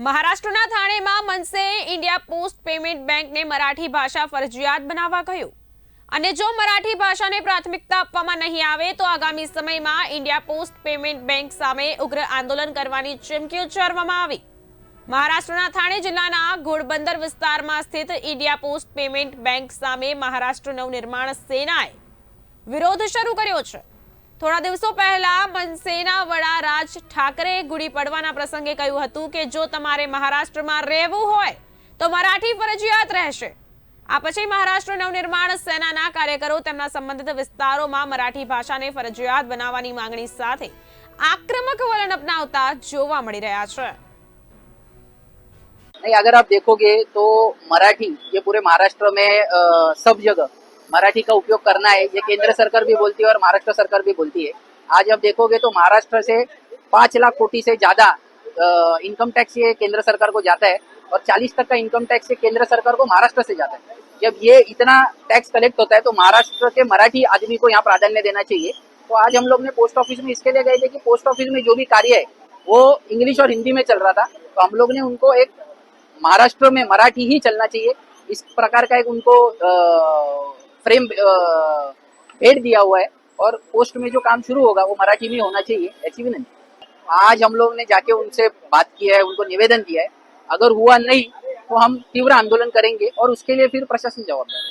મહારાષ્ટ્રના થાણેમાં મનસે India post payment બેંકને મરાઠી ભાષા ફરજિયાત બનાવવા કહ્યું. અને જો મરાઠી ભાષાને પ્રાથમિકતા આપવામાં નહીં આવે, તો આગામી સમયમાં ઇન્ડિયા પોસ્ટ પેમેન્ટ બેંક સામે ઉગ્ર આંદોલન કરવાની ચીમકી ઉચ્ચારવામાં આવી. મહારાષ્ટ્રના થાણે જિલ્લાના ઘોડબંદર વિસ્તારમાં સ્થિત ઇન્ડિયા પોસ્ટ પેમેન્ટ બેંક સામે મહારાષ્ટ્ર નવનિર્માણ સેનાએ વિરોધ શરૂ કર્યો છે. થોડા દિવસો પહેલા મનસેના વડા રાજ ઠાકરે ગુડી પડવાના પ્રસંગે કહ્યું હતું કે જો તમારે મહારાષ્ટ્રમાં રહેવું હોય તો મરાઠી ફરજિયાત રહેશે આ પછી મહારાષ્ટ્ર નવનિર્માણ સેનાના કાર્યકરો તેમના સંબંધિત વિસ્તારોમાં મરાઠી ભાષાને ફરજિયાત બનાવવાની માંગણી સાથે આક્રમક વલણ અપનાવતા જોવા મળી રહ્યા છે नहीं अगर आप देखोगे तो मराठी ये पूरे महाराष्ट्र में अ, सब जगह मराठी का उपयोग करना है, ये केंद्र सरकार भी बोलती है और महाराष्ट्र सरकार भी बोलती है। आज आप देखोगे तो महाराष्ट्र से पाँच लाख कोटी से ज़्यादा इनकम टैक्स ये केंद्र सरकार को जाता है और चालीस तक का इनकम टैक्स ये केंद्र सरकार को महाराष्ट्र से जाता है। जब ये इतना टैक्स कलेक्ट होता है तो महाराष्ट्र के मराठी आदमी को यहाँ प्राधान्य देना चाहिए। तो आज हम लोग ने पोस्ट ऑफ़िस में इसके लिए गए थे कि पोस्ट ऑफ़िस में जो भी कार्य है, वो इंग्लिश और हिंदी में चल रहा था। तो हम लोग ने उनको एक महाराष्ट्र में मराठी ही चलना चाहिए। इस प्रकार का एक उनको फ्रेम एड दिया हुआ है और पोस्ट में जो काम शुरू होगा वो मराठी में होना चाहिए, ऐसी भी नहीं। आज हम लोग ने जाके उनसे बात किया है, उनको निवेदन दिया है। अगर हुआ नहीं तो हम तीव्र आंदोलन करेंगे और उसके लिए फिर प्रशासन जवाबदार है।